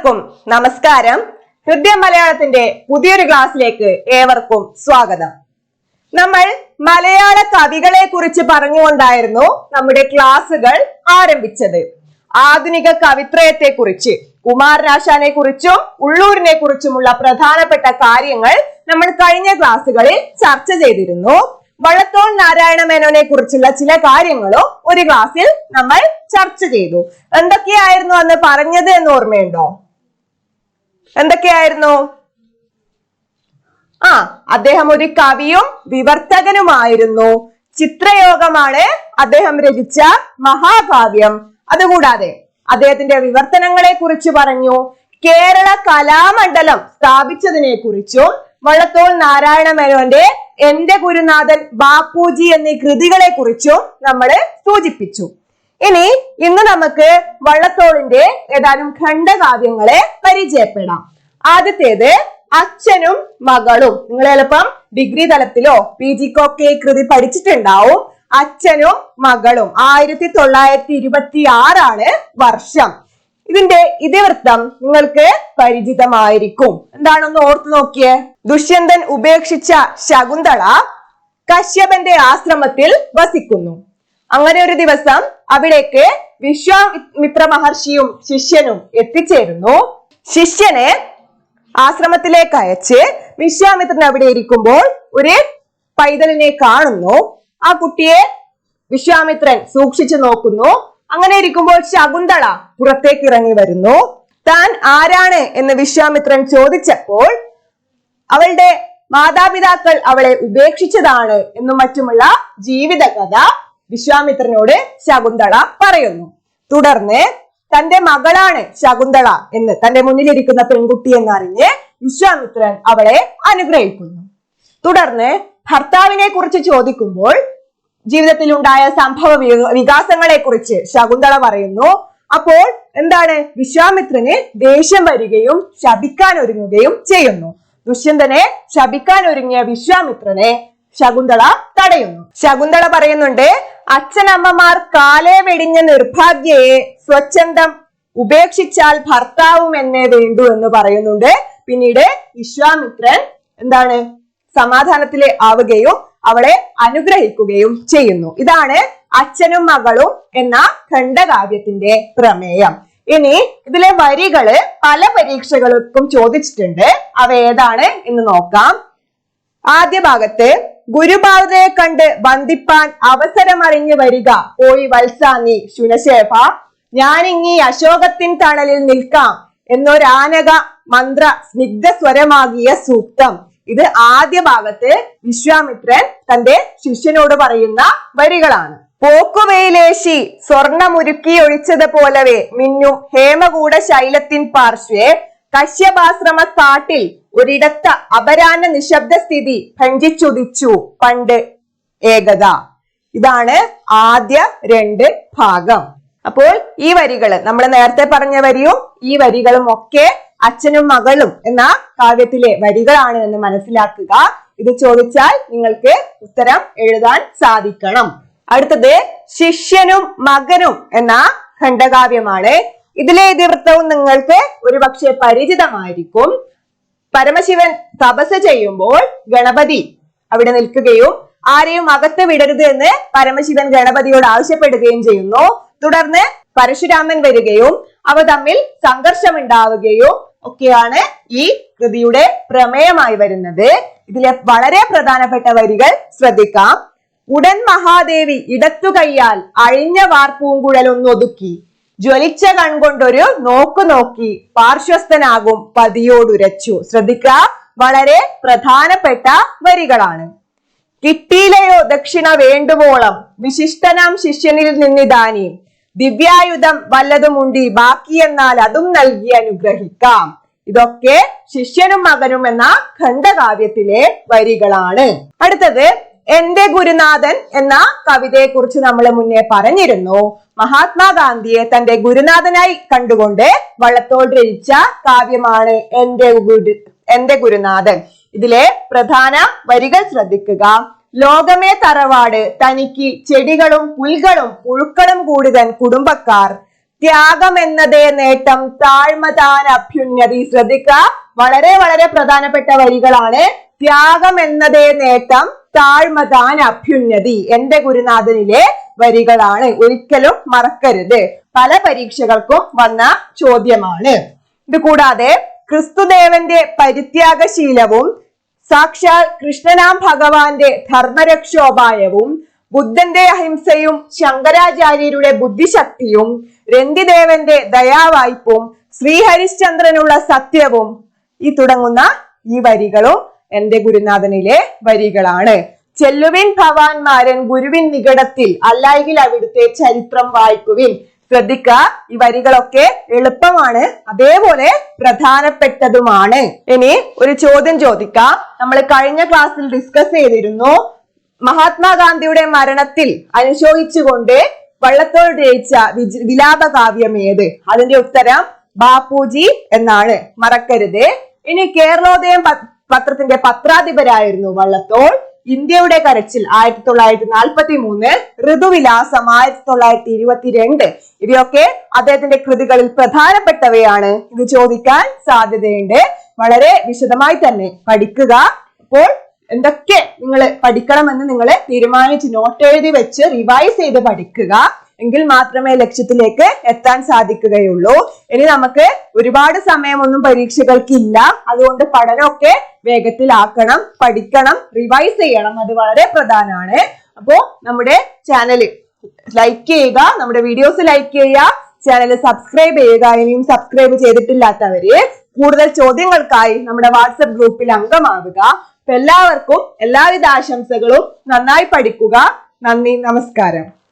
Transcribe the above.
എല്ലാവർക്കും നമസ്കാരം. ഹൃദയ മലയാളത്തിന്റെ പുതിയൊരു ക്ലാസ്സിലേക്ക് ഏവർക്കും സ്വാഗതം. നമ്മൾ മലയാള കവികളെ കുറിച്ച് പറഞ്ഞുകൊണ്ടായിരുന്നു നമ്മുടെ ക്ലാസ്സുകൾ ആരംഭിച്ചത്. ആധുനിക കവിത്രയത്തെ കുറിച്ച് കുമാരനാശാനെ കുറിച്ചും ഉള്ളൂരിനെ കുറിച്ചുമുള്ള പ്രധാനപ്പെട്ട കാര്യങ്ങൾ നമ്മൾ കഴിഞ്ഞ ക്ലാസ്സുകളിൽ ചർച്ച ചെയ്തിരുന്നു. വള്ളത്തോൾ നാരായണ മേനോനെ കുറിച്ചുള്ള ചില കാര്യങ്ങളും ഒരു ക്ലാസ്സിൽ നമ്മൾ ചർച്ച ചെയ്തു. എന്തൊക്കെയായിരുന്നു അന്ന് പറഞ്ഞത് എന്ന് ഓർമ്മയുണ്ടോ? എന്തൊക്കെയായിരുന്നു? ആ അദ്ദേഹം ഒരു കവിയും വിവർത്തകനുമായിരുന്നു. ചിത്രയോഗമാണ് അദ്ദേഹം രചിച്ച മഹാകാവ്യം. അതുകൂടാതെ അദ്ദേഹത്തിന്റെ വിവർത്തനങ്ങളെ കുറിച്ച് പറഞ്ഞു. കേരള കലാമണ്ഡലം സ്ഥാപിച്ചതിനെ കുറിച്ചും വള്ളത്തോൾ നാരായണ മേനോന്റെ എന്റെ ഗുരുനാഥൻ ബാപ്പുജി എന്നീ കൃതികളെ കുറിച്ചും നമ്മൾ സൂചിപ്പിച്ചു. ഇനി ഇന്ന് നമുക്ക് വള്ളത്തോളിന്റെ ഏതാനും ഖണ്ഡകാവ്യങ്ങളെ പരിചയപ്പെടാം. ആദ്യത്തേത് അച്ഛനും മകളും. നിങ്ങൾ ചിലപ്പം ഡിഗ്രി തലത്തിലോ പി ജിക്കൊക്കെ കൃതി പഠിച്ചിട്ടുണ്ടാവും. അച്ഛനും മകളും. ആയിരത്തി തൊള്ളായിരത്തി ഇരുപത്തി ആറാണ് വർഷം. ഇതിന്റെ ഇതിവൃത്തം നിങ്ങൾക്ക് പരിചിതമായിരിക്കും. എന്താണെന്ന് ഓർത്തു നോക്കിയേ. ദുഷ്യന്തൻ ഉപേക്ഷിച്ച ശകുന്തള കശ്യപന്റെ ആശ്രമത്തിൽ വസിക്കുന്നു. അങ്ങനെ ഒരു ദിവസം അവിടേക്ക് വിശ്വാമിത്ര മഹർഷിയും ശിഷ്യനും എത്തിച്ചേരുന്നു. ശിഷ്യനെ ആശ്രമത്തിലേക്ക് അയച്ച് വിശ്വാമിത്രൻ അവിടെ ഇരിക്കുമ്പോൾ ഒരു പൈതലിനെ കാണുന്നു. ആ കുട്ടിയെ വിശ്വാമിത്രൻ സൂക്ഷിച്ചു നോക്കുന്നു. അങ്ങനെ ഇരിക്കുമ്പോൾ ശകുന്തള പുറത്തേക്ക് ഇറങ്ങി വരുന്നു. താൻ ആരാണ് എന്ന് വിശ്വാമിത്രൻ ചോദിച്ചപ്പോൾ അവളുടെ മാതാപിതാക്കൾ അവളെ ഉപേക്ഷിച്ചതാണ് എന്നും മറ്റുമുള്ള ജീവിത കഥ വിശ്വാമിത്രനോട് ശകുന്തള പറയുന്നു. തുടർന്ന് തന്റെ മകളാണ് ശകുന്തള എന്ന് തന്റെ മുന്നിലിരിക്കുന്ന പെൺകുട്ടി എന്നറിഞ്ഞ് വിശ്വാമിത്രൻ അവളെ അനുഗ്രഹിക്കുന്നു. തുടർന്ന് ഭർത്താവിനെ കുറിച്ച് ചോദിക്കുമ്പോൾ ജീവിതത്തിൽ ഉണ്ടായ സംഭവ വികാസങ്ങളെ കുറിച്ച് ശകുന്തള പറയുന്നു. അപ്പോൾ എന്താണ്? വിശ്വാമിത്രന് ദേഷ്യം വരികയും ശപിക്കാൻ ഒരുങ്ങുകയും ചെയ്യുന്നു. ദുഷ്യന്തനെ ശപിക്കാൻ ഒരുങ്ങിയ വിശ്വാമിത്രനെ ശകുന്തള തടയുന്നു. ശകുന്തള പറയുന്നുണ്ട് അച്ഛനമ്മമാർ കാലേ വെടിഞ്ഞ നിർഭാഗ്യയെ സ്വച്ഛന്തം ഉപേക്ഷിച്ചാൽ ഭർത്താവും എന്നേ വേണ്ടു എന്ന് പറയുന്നുണ്ട്. പിന്നീട് വിശ്വാമിത്രൻ എന്താണ് സമാധാനത്തിലെ ആവുകയും അവളെ അനുഗ്രഹിക്കുകയും ചെയ്യുന്നു. ഇതാണ് അച്ഛനും മകളും എന്ന ഖണ്ഡകാവ്യത്തിന്റെ പ്രമേയം. ഇനി ഇതിലെ വരികൾ പല പരീക്ഷകൾക്കും ചോദിച്ചിട്ടുണ്ട്. അവ ഏതാണ് എന്ന് നോക്കാം. ആദ്യ ഭാഗത്ത് ഗുരുപാദരെ കണ്ട് വന്ദിപ്പാൻ അവസരമറിഞ്ഞു വരിക. പോയി വത്സാനി ശുനശേഫ ഞാനിങ്ങി അശോകത്തിൻ തണലിൽ നിൽക്കാം എന്നൊരാനക മന്ത്ര സ്നിഗ്ധ സ്വരമാകിയ സൂക്തം. ഇത് ആദ്യ ഭാഗത്ത് വിശ്വാമിത്രൻ തന്റെ ശിഷ്യനോട് പറയുന്ന വരികളാണ്. പോക്കുവെയിലേശി സ്വർണമുരുക്കി ഒഴിച്ചത് പോലവേ മിന്നും ഹേമകൂട ശൈലത്തിൻ പാർശ്വേ കശ്യപാശ്രമ കാട്ടിൽ ഒരിടത്ത അപരാന നിശബ്ദ സ്ഥിതി ഭഞ്ചിച്ചുദിച്ചു പണ്ട് ഏകത. ഇതാണ് ആദ്യ രണ്ട് ഭാഗം. അപ്പോൾ ഈ വരികൾ നമ്മൾ നേരത്തെ പറഞ്ഞ വരിയും ഈ വരികളും ഒക്കെ അച്ഛനും മകളും എന്ന കാവ്യത്തിലെ വരികളാണ് എന്ന് മനസ്സിലാക്കുക. ഇത് ചോദിച്ചാൽ നിങ്ങൾക്ക് ഉത്തരം എഴുതാൻ സാധിക്കണം. അടുത്തത് ശിഷ്യനും മകനും എന്ന ഖണ്ഡകാവ്യമാണ്. ഇതിലെ ഇതിവൃത്തവും നിങ്ങൾക്ക് ഒരുപക്ഷെ പരിചിതമായിരിക്കും. പരമശിവൻ തപസ് ചെയ്യുമ്പോൾ ഗണപതി അവിടെ നിൽക്കുകയും ആരെയും അകത്ത് വിടരുത് എന്ന് പരമശിവൻ ഗണപതിയോട് ആവശ്യപ്പെടുകയും ചെയ്യുന്നു. തുടർന്ന് പരശുരാമൻ വരികയും അവ തമ്മിൽ സംഘർഷം ഉണ്ടാവുകയും ഒക്കെയാണ് ഈ കൃതിയുടെ പ്രമേയമായി വരുന്നത്. ഇതിലെ വളരെ പ്രധാനപ്പെട്ട വരികൾ ശ്രദ്ധിക്കാം. ഉടൻ മഹാദേവി ഇടത്തുകയ്യാൽ അഴിഞ്ഞ വാർപ്പൂങ്കുഴലൊന്നൊതുക്കി. ജ്വലിച്ച കൺകൊണ്ടൊരു നോക്കു നോക്കി പാർശ്വസ്ഥനാകും പതിയോടുരച്ചു. ശ്രദ്ധിക്കുക വളരെ പ്രധാനപ്പെട്ട വരികളാണ്. കിട്ടിയിലയോ ദക്ഷിണ വേണ്ടുവോളം. വിശിഷ്ടനാം ശിഷ്യനിൽ നിന്നിതാനി. ദിവ്യായുധം വല്ലതുമുണ്ടി ബാക്കിയെന്നാൽ അതും നൽകി അനുഗ്രഹിക്കാം. ഇതൊക്കെ ശിഷ്യനും മകനും എന്ന ഖണ്ഡകാവ്യത്തിലെ വരികളാണ്. അടുത്തത് എന്റെ ഗുരുനാഥൻ എന്ന കവിതയെ കുറിച്ച് നമ്മൾ മുന്നേ പറഞ്ഞിരുന്നു. മഹാത്മാഗാന്ധിയെ തന്റെ ഗുരുനാഥനായി കണ്ടുകൊണ്ട് വള്ളത്തോൾ രചിച്ച കാവ്യമാണ് എന്റെ ഗുരു എന്റെ ഗുരുനാഥൻ ഇതിലെ പ്രധാന വരികൾ ശ്രദ്ധിക്കുക. ലോകമേ തറവാട് തനിക്ക് ചെടികളും പുൽകളും പുഴുക്കളും കൂടുതൽ കുടുംബക്കാർ. ത്യാഗം എന്നതേ നേട്ടം താഴ്മ താൻ അഭ്യുന്നതി ശ്രദ്ധിക്ക വളരെ വളരെ പ്രധാനപ്പെട്ട വരികളാണ് ത്യാഗം എന്നതേ നേട്ടം താഴ്മ താൻ അഭ്യുന്നതി എന്റെ ഗുരുനാഥനിലെ വരികളാണ്. ഒരിക്കലും മറക്കരുത്. പല പരീക്ഷകൾക്കും വന്ന ചോദ്യമാണ്. ഇത് കൂടാതെ ക്രിസ്തുദേവന്റെ പരിത്യാഗശീലവും സാക്ഷാൽ കൃഷ്ണനാം ഭഗവാന്റെ ധർമ്മരക്ഷോപായവും ബുദ്ധന്റെ അഹിംസയും ശങ്കരാചാര്യരുടെ ബുദ്ധിശക്തിയും രന്തിദേവന്റെ ദയാവായ്പും ശ്രീഹരിശ്ചന്ദ്രനുള്ള സത്യവും ഈ തുടങ്ങുന്ന ഈ വരികളും എന്റെ ഗുരുനാഥനിലെ വരികളാണ്. ചെല്ലുവിൻ ഭവാൻമാരൻ ഗുരുവിൻ നികടത്തിൽ അല്ലായെങ്കിൽ അവിടുത്തെ ചരിത്രം വായിക്കുവിൻ. ശ്രദ്ധിക്ക ഈ വരികളൊക്കെ എളുപ്പമാണ് അതേപോലെ പ്രധാനപ്പെട്ടതുമാണ്. ഇനി ഒരു ചോദ്യം ചോദിക്ക. നമ്മൾ കഴിഞ്ഞ ക്ലാസ്സിൽ ഡിസ്കസ് ചെയ്തിരുന്നു മഹാത്മാഗാന്ധിയുടെ മരണത്തിൽ അനുശോചിച്ചുകൊണ്ട് വള്ളത്തോൾ രചിച്ച വിജ- വിലാപകാവ്യം ഏത്? അതിന്റെ ഉത്തരം ബാപ്പുജി എന്നാണ്. മറക്കരുത്. ഇനി കേരളോദയം പത്രത്തിന്റെ പത്രാധിപരായിരുന്നു വള്ളത്തോൾ. ഇന്ത്യയുടെ കരച്ചിൽ ആയിരത്തി തൊള്ളായിരത്തി നാൽപ്പത്തി മൂന്ന് ഋതുവിലാസം ആയിരത്തി തൊള്ളായിരത്തി ഇരുപത്തിരണ്ട് ഇവയൊക്കെ അദ്ദേഹത്തിന്റെ കൃതികളിൽ പ്രധാനപ്പെട്ടവയാണ്. ഇത് ചോദിക്കാൻ സാധ്യതയുണ്ട്. വളരെ വിശദമായി തന്നെ പഠിക്കുക. അപ്പോൾ എന്തൊക്കെ നിങ്ങൾ പഠിക്കണമെന്ന് നിങ്ങൾ തീരുമാനിച്ച് നോട്ട് എഴുതി വെച്ച് റിവൈസ് ചെയ്ത് പഠിക്കുക. എങ്കിൽ മാത്രമേ ലക്ഷ്യത്തിലേക്ക് എത്താൻ സാധിക്കുകയുള്ളൂ. ഇനി നമുക്ക് ഒരുപാട് സമയമൊന്നും പരീക്ഷകൾക്ക് ഇല്ല അതുകൊണ്ട് പഠനമൊക്കെ വേഗത്തിലാക്കണം പഠിക്കണം റിവൈസ് ചെയ്യണം. അത് വളരെ പ്രധാനമാണ് അപ്പോ നമ്മുടെ ചാനൽ ലൈക്ക് ചെയ്യുക നമ്മുടെ വീഡിയോസ് ലൈക്ക് ചെയ്യുക ചാനൽ സബ്സ്ക്രൈബ് ചെയ്യുക. ഇനിയും സബ്സ്ക്രൈബ് ചെയ്തിട്ടില്ലാത്തവര് കൂടുതൽ ചോദ്യങ്ങൾക്കായി നമ്മുടെ വാട്സപ്പ് ഗ്രൂപ്പിൽ അംഗമാവുക. എല്ലാവർക്കും എല്ലാവിധ ആശംസകളും നന്നായി പഠിക്കുക. നന്ദി നമസ്കാരം.